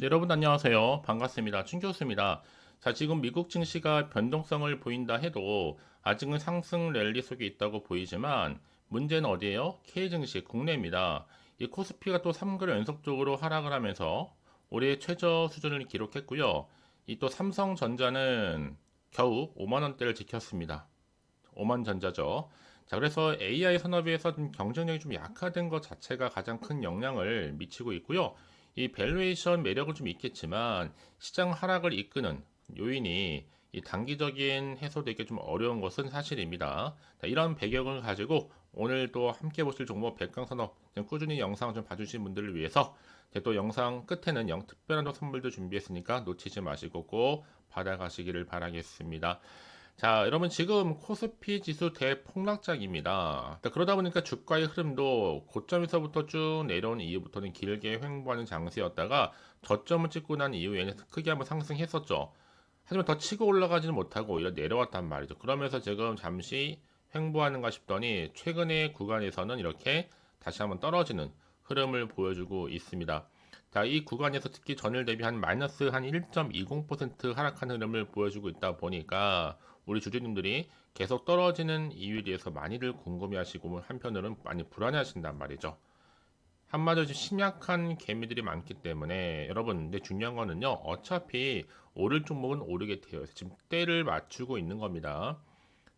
네, 여러분 안녕하세요. 반갑습니다. 춘 교수입니다. 자, 지금 미국 증시가 변동성을 보인다 해도 아직은 상승 랠리 속에 있다고 보이지만 문제는 어디예요? K 증시 국내입니다. 이 코스피가 또 3개월 연속적으로 하락을 하면서 올해 최저 수준을 기록했고요. 이 또 삼성전자는 겨우 5만 원대를 지켰습니다. 5만 전자죠. 자, 그래서 AI 산업에서 좀 경쟁력이 좀 약화된 것 자체가 가장 큰 영향을 미치고 있고요. 이 밸류에이션 매력은 좀 있겠지만 시장 하락을 이끄는 요인이 이 단기적인 해소되기 좀 어려운 것은 사실입니다. 자, 이런 배경을 가지고 오늘 또 함께 보실 종목 백강산업 꾸준히 영상 좀 봐주신 분들을 위해서 또 영상 끝에는 영 특별한 선물도 준비했으니까 놓치지 마시고 꼭 받아가시기를 바라겠습니다. 자, 여러분 지금 코스피 지수 대폭락작입니다. 그러다 보니까 주가의 흐름도 고점에서부터 쭉 내려온 이후부터는 길게 횡보하는 장세였다가 저점을 찍고 난 이후에는 크게 한번 상승했었죠. 하지만 더 치고 올라가지는 못하고 오히려 내려왔단 말이죠. 그러면서 지금 잠시 횡보하는가 싶더니 최근의 구간에서는 이렇게 다시 한번 떨어지는 흐름을 보여주고 있습니다. 자, 이 구간에서 특히 전일 대비 한 마이너스 한 1.20% 하락한 흐름을 보여주고 있다 보니까 우리 주주님들이 계속 떨어지는 이유에 대해서 많이들 궁금해하시고 한편으로는 많이 불안해하신단 말이죠. 한마디로 심약한 개미들이 많기 때문에 여러분 근데 중요한 거는요 어차피 오를 종목은 오르게 돼요 지금 때를 맞추고 있는 겁니다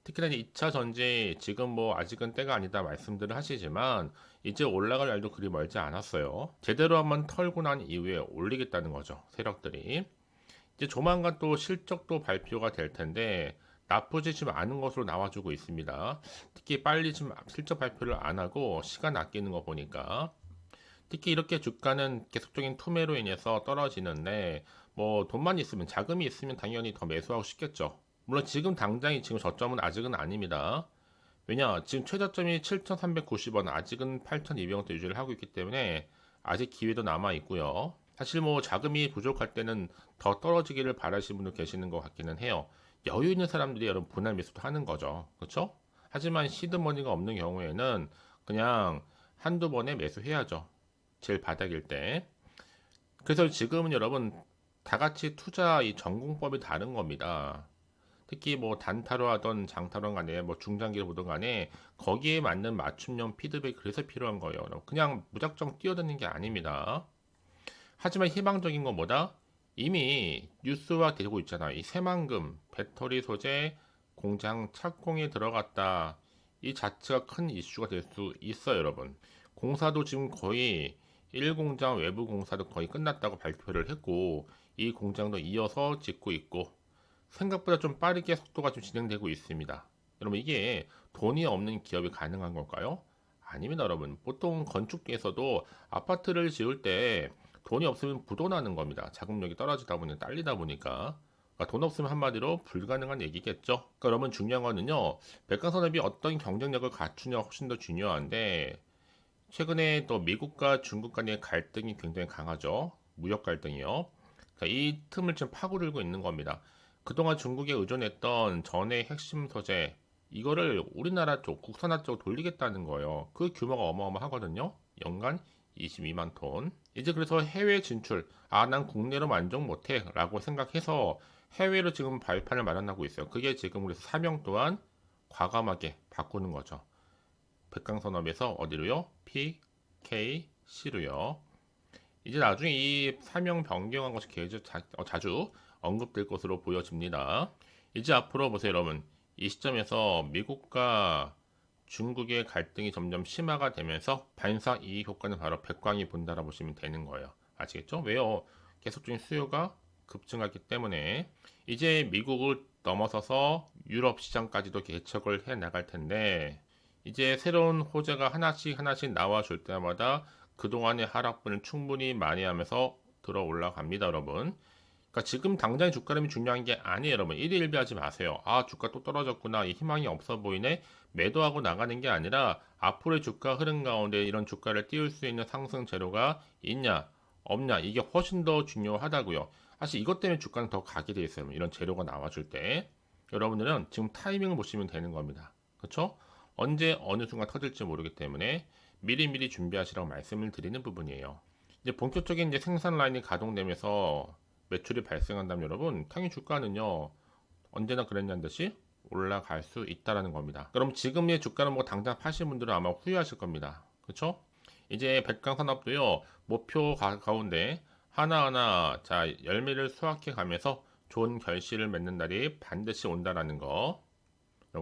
특히나 2차 전지 지금 뭐 아직은 때가 아니다 말씀들을 하시지만 이제 올라갈 날도 그리 멀지 않았어요. 제대로 한번 털고 난 이후에 올리겠다는 거죠. 세력들이. 이제 조만간 또 실적도 발표가 될 텐데 나쁘지 좀 않은 것으로 나와주고 있습니다. 특히 빨리 좀 실적 발표를 안 하고 시간 아끼는 거 보니까 특히 이렇게 주가는 계속적인 투매로 인해서 떨어지는데 뭐 돈만 있으면 자금이 있으면 당연히 더 매수하고 싶겠죠. 물론 지금 당장이 지금 저점은 아직은 아닙니다. 왜냐 지금 최저점이 7,390원 아직은 8,200원대 유지를 하고 있기 때문에 아직 기회도 남아 있고요. 사실 뭐 자금이 부족할 때는 더 떨어지기를 바라시는 분도 계시는 것 같기는 해요. 여유 있는 사람들이 여러분 분할 매수도 하는 거죠. 그렇죠? 하지만 시드머니가 없는 경우에는 그냥 한두 번에 매수해야죠. 제일 바닥일 때. 그래서 지금은 여러분 다 같이 투자 이 전공법이 다른 겁니다. 특히 뭐 단타로 하던 장타로 간에 뭐 중장기를 보던 간에 거기에 맞는 맞춤형 피드백이 그래서 필요한 거예요. 그냥 무작정 뛰어드는 게 아닙니다. 하지만 희망적인 건 뭐다? 이미 뉴스화 되고 있잖아. 이 새만금 배터리 소재 공장 착공에 들어갔다. 이 자체가 큰 이슈가 될 수 있어요, 여러분. 공사도 지금 거의 1공장 외부 공사도 거의 끝났다고 발표를 했고 이 공장도 이어서 짓고 있고 생각보다 좀 빠르게 속도가 좀 진행되고 있습니다. 여러분 이게 돈이 없는 기업이 가능한 걸까요? 아닙니다, 여러분. 보통 건축계에서도 아파트를 지을 때 돈이 없으면 부도나는 겁니다. 자금력이 떨어지다 보니 딸리다 보니까. 그러니까 돈 없으면 한마디로 불가능한 얘기겠죠. 그러니까 여러분 중요한 거는요. 백강산업이 어떤 경쟁력을 갖추냐 훨씬 더 중요한데 최근에 또 미국과 중국 간의 갈등이 굉장히 강하죠. 무역 갈등이요. 그러니까 이 틈을 좀 파고들고 있는 겁니다. 그동안 중국에 의존했던 전의 핵심 소재 이거를 우리나라 쪽 국산화 쪽 돌리겠다는 거예요. 그 규모가 어마어마하거든요. 연간 22만 톤. 이제 그래서 해외 진출. 아, 난 국내로 만족 못해. 라고 생각해서 해외로 지금 발판을 마련하고 있어요. 그게 지금 그래서 사명 또한 과감하게 바꾸는 거죠. 백강산업에서 어디로요? P, K, C로요. 이제 나중에 이 사명 변경한 것이 어, 자주 언급될 것으로 보여집니다. 이제 앞으로 보세요, 여러분. 이 시점에서 미국과 중국의 갈등이 점점 심화가 되면서 반사 이익 효과는 바로 백광이 본다라 보시면 되는 거예요. 아시겠죠? 왜요? 계속적인 수요가 급증하기 때문에 이제 미국을 넘어서서 유럽 시장까지도 개척을 해 나갈 텐데 이제 새로운 호재가 하나씩 하나씩 나와줄 때마다 그동안의 하락분을 충분히 만회하면서 들어 올라갑니다, 여러분. 그러니까 지금 당장의 주가 흐름이 중요한 게 아니에요, 여러분. 1위 1비하지 마세요. 아, 주가 또 떨어졌구나. 이 희망이 없어 보이네. 매도하고 나가는 게 아니라 앞으로의 주가 흐름 가운데 이런 주가를 띄울 수 있는 상승 재료가 있냐, 없냐. 이게 훨씬 더 중요하다고요. 사실 이것 때문에 주가는 더 가게 돼 있어요. 이런 재료가 나와줄 때. 여러분들은 지금 타이밍을 보시면 되는 겁니다. 그렇죠? 언제 어느 순간 터질지 모르기 때문에 미리미리 준비하시라고 말씀을 드리는 부분이에요. 이제 본격적인 이제 생산 라인이 가동되면서 매출이 발생한다면 여러분, 당연히 주가는요 언제나 그랬냐는 듯이 올라갈 수 있다라는 겁니다. 그럼 지금의 주가는 뭐 당장 파신 분들은 아마 후회하실 겁니다. 그렇죠? 이제 백강 산업도요 목표 가, 가운데 하나하나 자 열매를 수확해 가면서 좋은 결실을 맺는 날이 반드시 온다라는 거.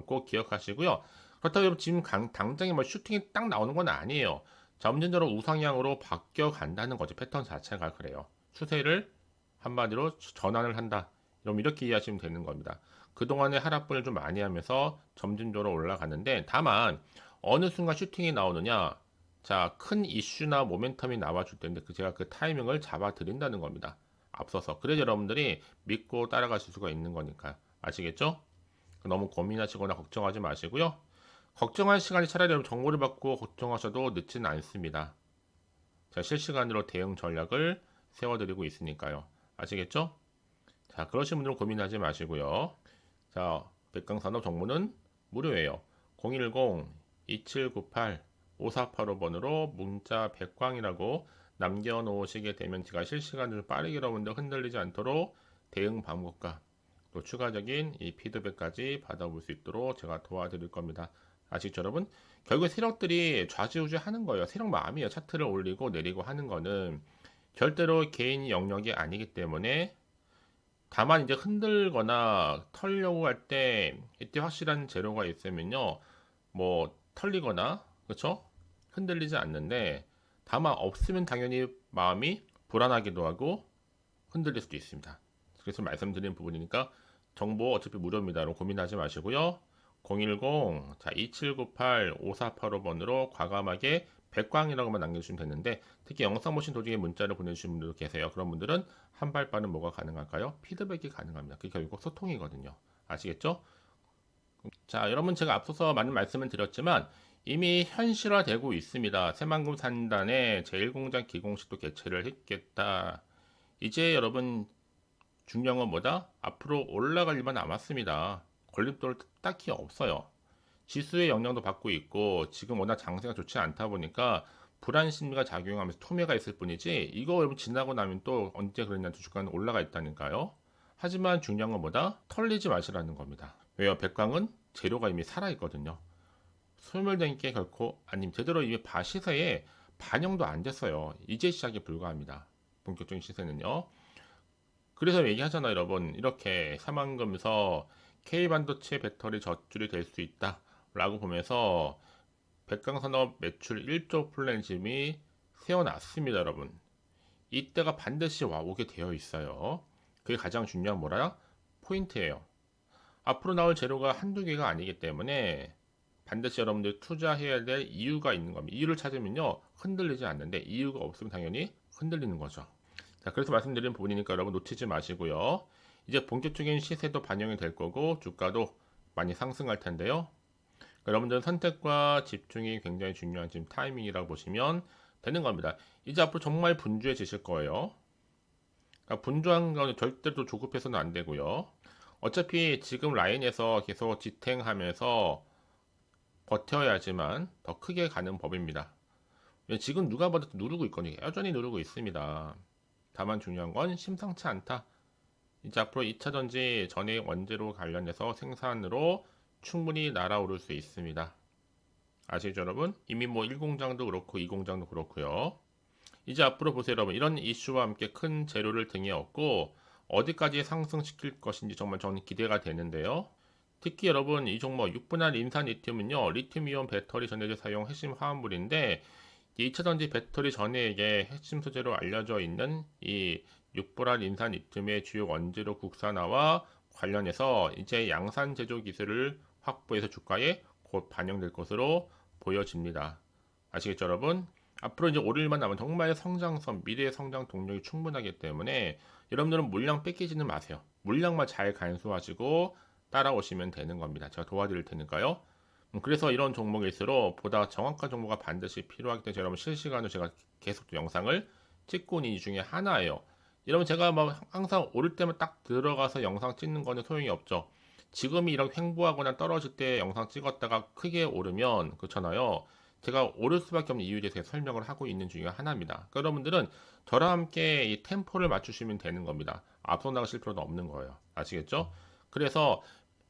꼭 기억하시고요. 그렇다고 지금 강, 당장에 뭐 슈팅이 딱 나오는 건 아니에요. 점진적으로 우상향으로 바뀌어 간다는 거죠. 패턴 자체가 그래요. 추세를 한마디로 전환을 한다. 그럼 이렇게 이해하시면 되는 겁니다. 그동안에 하락분을 좀 많이 하면서 점진적으로 올라가는데 다만 어느 순간 슈팅이 나오느냐 자, 큰 이슈나 모멘텀이 나와줄 텐데 그 제가 그 타이밍을 잡아 드린다는 겁니다. 앞서서. 그래서 여러분들이 믿고 따라가실 수가 있는 거니까. 아시겠죠? 너무 고민하시거나 걱정하지 마시고요. 걱정할 시간이 차라리 여러분 정보를 받고 걱정하셔도 늦지는 않습니다. 자, 실시간으로 대응 전략을 세워드리고 있으니까요. 아시겠죠? 자, 그러신 분들은 고민하지 마시고요. 자, 백강 산업 정보는 무료예요. 010-2798-5485번으로 문자 백광이라고 남겨놓으시게 되면 제가 실시간으로 빠르게 여러분들 흔들리지 않도록 대응 방법과 또 추가적인 이 피드백까지 받아볼 수 있도록 제가 도와드릴 겁니다. 아시죠 여러분? 결국 세력들이 좌지우지 하는 거예요. 세력 마음이에요. 차트를 올리고 내리고 하는 거는 절대로 개인 영역이 아니기 때문에 다만 이제 흔들거나 털려고 할 때 이때 확실한 재료가 있으면요. 뭐 털리거나 그렇죠? 흔들리지 않는데 다만 없으면 당연히 마음이 불안하기도 하고 흔들릴 수도 있습니다. 그래서 말씀드린 부분이니까 정보 어차피 무료입니다. 여러분 고민하지 마시고요. 010 자, 2798-5485번으로 과감하게 백광이라고만 남겨주시면 되는데 특히 영상 보신 도중에 문자를 보내주신 분들도 계세요. 그런 분들은 한 발 빠른 뭐가 가능할까요? 피드백이 가능합니다. 그게 결국 소통이거든요. 아시겠죠? 자, 여러분 제가 앞서서 많은 말씀을 드렸지만 이미 현실화되고 있습니다. 새만금 산단에 제1공장 기공식도 개최를 했겠다. 이제 여러분 중요한 건 뭐다? 앞으로 올라갈 일만 남았습니다. 걸림돌 딱히 없어요. 지수의 영향도 받고 있고 지금 워낙 장세가 좋지 않다 보니까 불안 심리가 작용하면서 투매가 있을 뿐이지 이거 여러분 지나고 나면 또 언제 그랬냐 주가는 올라가 있다니까요. 하지만 중요한 건 뭐다? 털리지 마시라는 겁니다. 왜요? 백광은 재료가 이미 살아 있거든요. 소멸된 게 결코 아님 제대로 이미 바 시세에 반영도 안 됐어요. 이제 시작에 불과합니다. 본격적인 시세는요. 그래서 얘기하잖아요, 여러분. 이렇게 사망금서 K반도체 배터리 젖줄이 될 수 있다. 라고 보면서 백강산업 매출 1조 플랜짐이 세워놨습니다, 여러분. 이때가 반드시 와오게 되어 있어요. 그게 가장 중요한 뭐라? 포인트예요. 앞으로 나올 재료가 한두 개가 아니기 때문에 반드시 여러분들 투자해야 될 이유가 있는 겁니다. 이유를 찾으면요, 흔들리지 않는데 이유가 없으면 당연히 흔들리는 거죠. 자, 그래서 말씀드린 부분이니까 여러분 놓치지 마시고요. 이제 본격적인 시세도 반영이 될 거고 주가도 많이 상승할 텐데요. 여러분들 선택과 집중이 굉장히 중요한 지금 타이밍이라고 보시면 되는 겁니다. 이제 앞으로 정말 분주해지실 거예요. 그러니까 분주한 건 절대로 조급해서는 안 되고요. 어차피 지금 라인에서 계속 지탱하면서 버텨야지만 더 크게 가는 법입니다. 지금 누가 봐도 누르고 있거든요. 여전히 누르고 있습니다. 다만 중요한 건 심상치 않다. 이제 앞으로 2차 전지 전액 원재료 관련해서 생산으로 충분히 날아오를 수 있습니다. 아시죠 여러분? 이미 뭐 1공장도 그렇고 2공장도 그렇고요. 이제 앞으로 보세요 여러분. 이런 이슈와 함께 큰 재료를 등에 얻고 어디까지 상승시킬 것인지 정말 저는 기대가 되는데요. 특히 여러분 이 종목 6분할 인산 리튬은요. 리튬이온 배터리 전해제 사용 핵심 화합물인데 2차전지 배터리 전해액의 핵심 소재로 알려져 있는 이 6분할 인산 리튬의 주요 원재료 국산화와 관련해서 이제 양산 제조 기술을 확보해서 주가에 곧 반영될 것으로 보여집니다. 아시겠죠, 여러분? 앞으로 이제 오를만 남은 정말 성장선, 미래의 성장 동력이 충분하기 때문에 여러분들은 물량 뺏기지는 마세요. 물량만 잘 간수하시고 따라오시면 되는 겁니다. 제가 도와드릴 테니까요. 음, 그래서 이런 종목일수록 보다 정확한 정보가 반드시 필요하기 때문에 여러분 실시간으로 제가 계속 영상을 찍고 있는 이 중에 하나예요. 여러분 제가 뭐 항상 오를 때만 딱 들어가서 영상 찍는 거는 소용이 없죠. 지금이 이런 횡보하거나 떨어질 때 영상 찍었다가 크게 오르면 그렇잖아요. 제가 오를 수밖에 없는 이유에 대해서 설명을 하고 있는 중에 하나입니다. 그러니까 여러분들은 저랑 함께 이 템포를 맞추시면 되는 겁니다. 앞서 나가실 필요도 없는 거예요. 아시겠죠? 그래서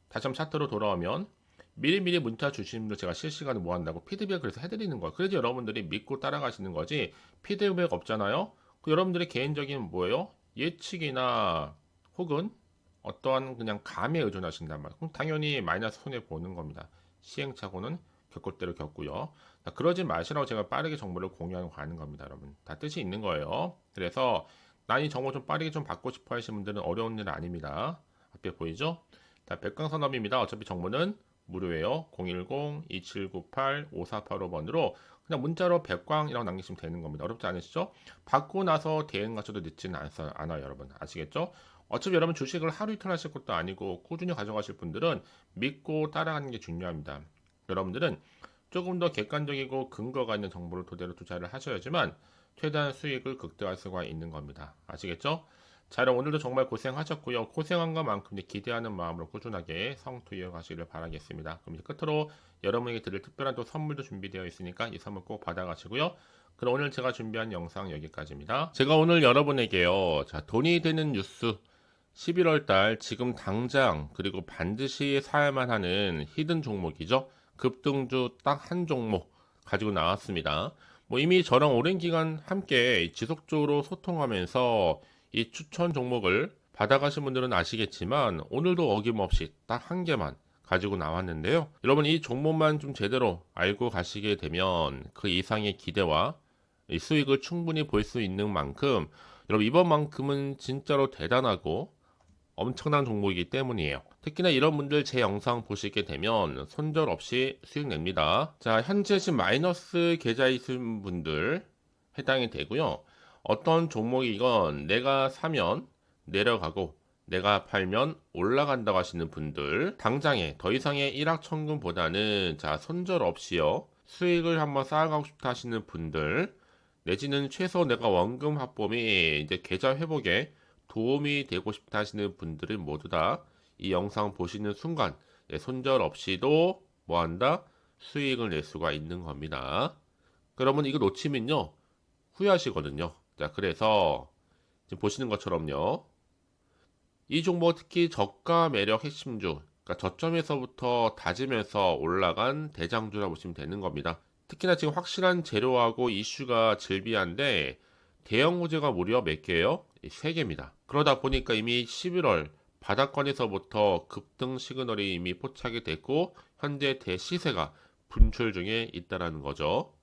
다시 한번 차트로 돌아오면 미리미리 문자 분들 제가 실시간으로 뭐 한다고 피드백 그래서 해드리는 거예요. 그래서 여러분들이 믿고 따라가시는 거지 피드백 없잖아요. 그 여러분들의 개인적인 뭐예요? 예측이나 혹은 어떠한 그냥 감에 의존하신단 말이에요. 그럼 당연히 마이너스 손해 보는 겁니다. 시행착오는 겪을 대로 겪고요. 자, 그러지 마시라고 제가 빠르게 정보를 공유하고 가는 겁니다, 여러분. 다 뜻이 있는 거예요. 그래서 난 이 정보 좀 빠르게 좀 받고 싶어 하시는 분들은 어려운 일은 아닙니다. 앞에 보이죠? 자, 백강산업입니다. 어차피 정보는 무료예요. 010-2798-5485번으로 그냥 문자로 백광이라고 남기시면 되는 겁니다. 어렵지 않으시죠? 받고 나서 대응하셔도 늦지는 않- 않아요, 여러분. 아시겠죠? 어차피 여러분 주식을 하루 이틀 하실 것도 아니고 꾸준히 가져가실 분들은 믿고 따라가는 게 중요합니다. 여러분들은 조금 더 객관적이고 근거가 있는 정보를 토대로 투자를 하셔야지만 최대한 수익을 극대화할 수가 있는 겁니다. 아시겠죠? 자, 여러분 오늘도 정말 고생하셨고요. 고생한 것만큼 기대하는 마음으로 꾸준하게 성투 이어가시길 바라겠습니다. 그럼 이제 끝으로 여러분에게 드릴 특별한 또 선물도 준비되어 있으니까 이 선물 꼭 받아가시고요. 그럼 오늘 제가 준비한 영상 여기까지입니다. 제가 오늘 여러분에게요. 자, 돈이 되는 뉴스 11월 달 지금 당장 그리고 반드시 사야만 하는 히든 종목이죠. 급등주 딱 한 종목 가지고 나왔습니다. 뭐 이미 저랑 오랜 기간 함께 지속적으로 소통하면서 이 추천 종목을 받아가신 분들은 아시겠지만 오늘도 어김없이 딱 한 개만 가지고 나왔는데요. 여러분 이 종목만 좀 제대로 알고 가시게 되면 그 이상의 기대와 이 수익을 충분히 볼 수 있는 만큼 여러분 이번만큼은 진짜로 대단하고 엄청난 종목이기 때문이에요. 특히나 이런 분들 제 영상 보시게 되면 손절 없이 수익 냅니다. 자, 현재 지금 마이너스 계좌 있는 분들 해당이 되고요. 어떤 종목이건 내가 사면 내려가고 내가 팔면 올라간다고 하시는 분들 당장에 더 이상의 일확천금보다는 자 손절 없이요 수익을 한번 쌓아가고 싶다 하시는 분들 내지는 최소 내가 원금 합범이 이제 계좌 회복에 도움이 되고 싶다 하시는 분들은 모두 다 이 영상 보시는 순간 예, 손절 없이도 뭐 한다 수익을 낼 수가 있는 겁니다. 그러면 이거 놓치면요 후회하시거든요. 자 그래서 지금 보시는 것처럼요 이 종목 특히 저가 매력 핵심주 그러니까 저점에서부터 다지면서 올라간 대장주라 보시면 되는 겁니다. 특히나 지금 확실한 재료하고 이슈가 즐비한데 대형 호재가 무려 몇 개예요? 3개입니다. 그러다 보니까 이미 11월 바닥권에서부터 급등 시그널이 이미 포착이 됐고 현재 대시세가 분출 중에 있다라는 거죠.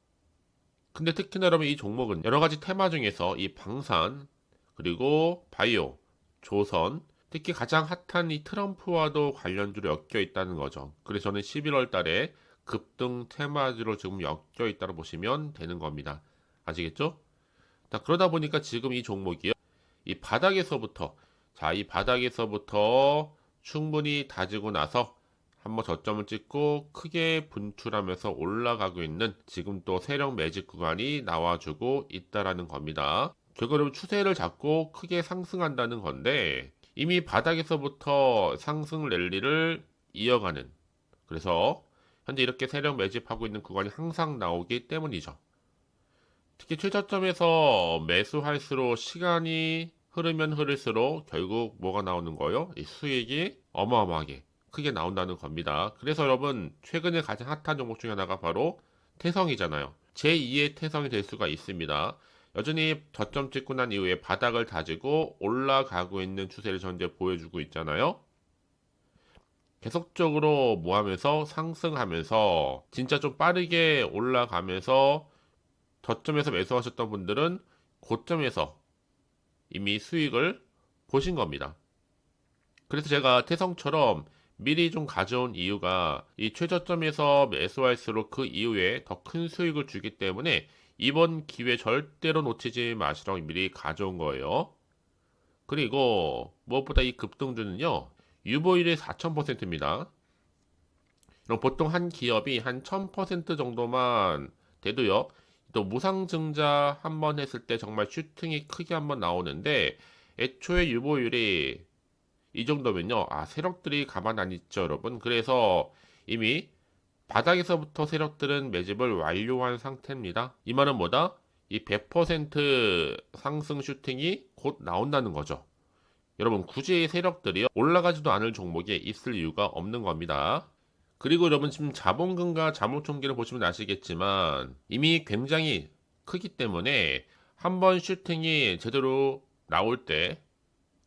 근데 특히나 여러분 이 종목은 여러 가지 테마 중에서 이 방산 그리고 바이오, 조선 특히 가장 핫한 이 트럼프와도 관련주로 엮여 있다는 거죠. 그래서 저는 11월 달에 급등 테마주로 지금 엮여 있다고 보시면 되는 겁니다. 아시겠죠? 자, 그러다 보니까 지금 이 종목이요. 이 바닥에서부터 자, 이 바닥에서부터 충분히 다지고 나서 한번 저점을 찍고 크게 분출하면서 올라가고 있는 지금 또 세력 매직 구간이 나와주고 있다라는 겁니다. 결국은 추세를 잡고 크게 상승한다는 건데 이미 바닥에서부터 상승 랠리를 이어가는 그래서 현재 이렇게 세력 매집하고 있는 구간이 항상 나오기 때문이죠. 특히 최저점에서 매수할수록 시간이 흐르면 흐를수록 결국 뭐가 나오는 거요? 이 수익이 어마어마하게 크게 나온다는 겁니다. 그래서 여러분 최근에 가장 핫한 종목 중에 하나가 바로 태성이잖아요. 제2의 태성이 될 수가 있습니다. 여전히 저점 찍고 난 이후에 바닥을 다지고 올라가고 있는 추세를 현재 보여주고 있잖아요. 계속적으로 뭐 하면서 상승하면서 진짜 좀 빠르게 올라가면서 저점에서 매수하셨던 분들은 고점에서 이미 수익을 보신 겁니다. 그래서 제가 태성처럼 미리 좀 가져온 이유가 이 최저점에서 매수할수록 그 이후에 더 큰 수익을 주기 때문에 이번 기회 절대로 놓치지 마시라고 미리 가져온 거예요. 그리고 무엇보다 이 급등주는요. 유보율이 4000%입니다. 그럼 보통 한 기업이 한 1000% 정도만 돼도요. 또 무상 증자 한 번 했을 때 정말 슈팅이 크게 한 번 나오는데 애초에 유보율이 이 정도면요. 아, 세력들이 가만 안 있죠, 여러분. 그래서 이미 바닥에서부터 세력들은 매집을 완료한 상태입니다. 이 말은 뭐다? 이 100% 상승 슈팅이 곧 나온다는 거죠. 여러분 굳이 세력들이 올라가지도 않을 종목에 있을 이유가 없는 겁니다. 그리고 여러분 지금 자본금과 자본총계를 보시면 아시겠지만 이미 굉장히 크기 때문에 한 번 슈팅이 제대로 나올 때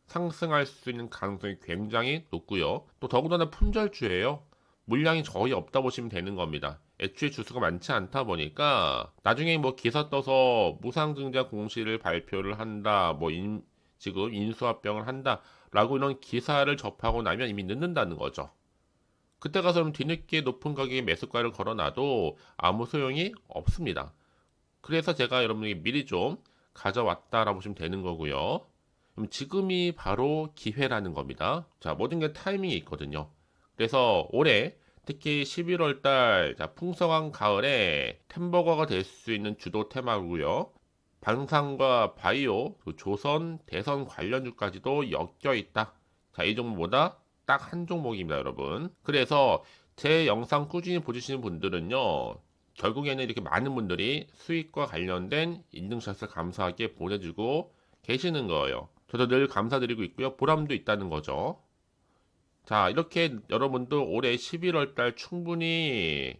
상승할 수 있는 가능성이 굉장히 높고요. 또 더군다나 품절주예요. 물량이 거의 없다 보시면 되는 겁니다. 애초에 주수가 많지 않다 보니까 나중에 뭐 기사 떠서 무상증자 공시를 발표를 한다, 뭐 인, 지금 인수합병을 한다라고 이런 기사를 접하고 나면 이미 늦는다는 거죠. 그때 가서는 뒤늦게 높은 가격에 매수가를 걸어놔도 아무 소용이 없습니다. 그래서 제가 여러분에게 미리 좀 가져왔다라고 보시면 되는 거고요. 그럼 지금이 바로 기회라는 겁니다. 자, 모든 게 타이밍이 있거든요. 그래서 올해 특히 11월 달 자, 풍성한 가을에 템버거가 될 수 있는 주도 테마고요. 방산과 바이오, 그 조선, 대선 관련주까지도 엮여 있다. 자, 이 종목보다 딱 한 종목입니다, 여러분. 그래서 제 영상 꾸준히 보시는 분들은요. 결국에는 이렇게 많은 분들이 수익과 관련된 인증샷을 감사하게 보내주고 계시는 거예요. 저도 늘 감사드리고 있고요. 보람도 있다는 거죠. 자, 이렇게 여러분도 올해 11월 달 충분히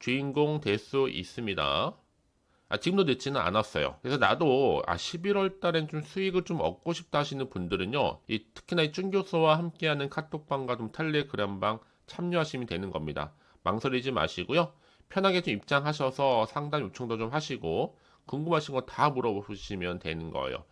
주인공 될 수 있습니다. 아, 지금도 늦지는 않았어요. 그래서 나도 아 11월 달엔 좀 수익을 좀 얻고 싶다 하시는 분들은요. 이 특히나 이 준 교수와 함께하는 카톡방과 좀 텔레그램방 참여하시면 되는 겁니다. 망설이지 마시고요. 편하게 좀 입장하셔서 상담 요청도 좀 하시고 궁금하신 거 다 물어보시면 되는 거예요.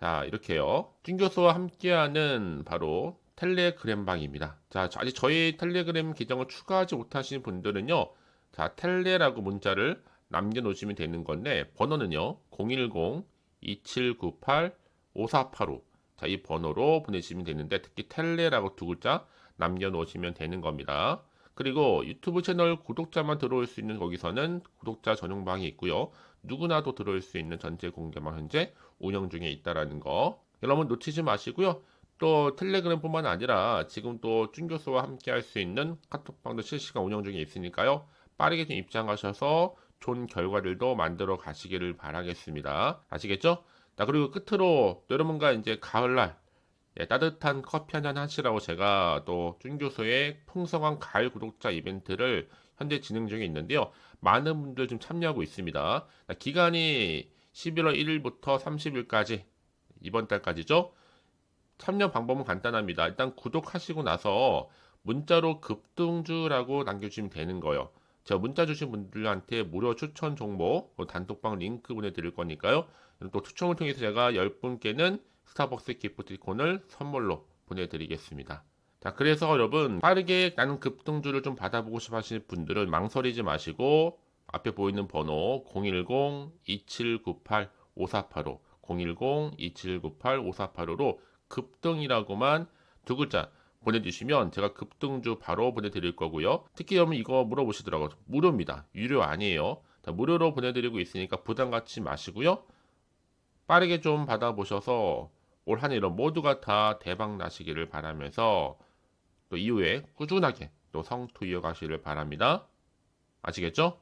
자, 이렇게요. 준 교수와 함께하는 바로 텔레그램 방입니다. 자, 아직 저희 텔레그램 계정을 추가하지 못하신 분들은요. 자, 텔레라고 문자를 남겨놓으시면 되는 건데 번호는요 010-2798-5485 자, 이 번호로 보내시면 되는데 특히 텔레라고 두 글자 남겨놓으시면 되는 겁니다. 그리고 유튜브 채널 구독자만 들어올 수 있는 거기서는 구독자 전용 방이 있고요. 누구나 도 들어올 수 있는 전체 공개방 현재 운영 중에 있다라는 거 여러분 놓치지 마시고요. 또 텔레그램뿐만 아니라 지금 또 준 교수와 함께 할 수 있는 카톡방도 실시간 운영 중에 있으니까요. 빠르게 좀 입장하셔서 좋은 결과들도 만들어 가시기를 바라겠습니다. 아시겠죠? 자, 그리고 끝으로 여러분과 이제 가을날 예, 따뜻한 커피 한잔 하시라고 제가 또 준 교수의 풍성한 가을 구독자 이벤트를 현재 진행 중에 있는데요. 많은 분들 좀 참여하고 있습니다. 자, 기간이 11월 1일부터 30일까지 이번 달까지죠. 참여 방법은 간단합니다. 일단 구독하시고 나서 문자로 급등주라고 남겨주시면 되는 거예요. 제가 문자 주신 분들한테 무료 추천 정보 단톡방 링크 보내드릴 거니까요. 또 추첨을 통해서 제가 10분께는 스타벅스 기프티콘을 선물로 보내드리겠습니다. 자, 그래서 여러분 빠르게 나는 급등주를 좀 받아보고 싶어 하시는 분들은 망설이지 마시고 앞에 보이는 번호 010-2798-5485 010-2798-5485로 급등이라고만 두 글자 보내주시면 제가 급등주 바로 보내드릴 거고요. 특히 여러분 이거 물어보시더라고요. 무료입니다. 유료 아니에요. 무료로 보내드리고 있으니까 부담 갖지 마시고요. 빠르게 좀 받아보셔서 올 한 해로 모두가 다 대박 나시기를 바라면서 또 이후에 꾸준하게 또 성투 이어가시를 바랍니다. 아시겠죠?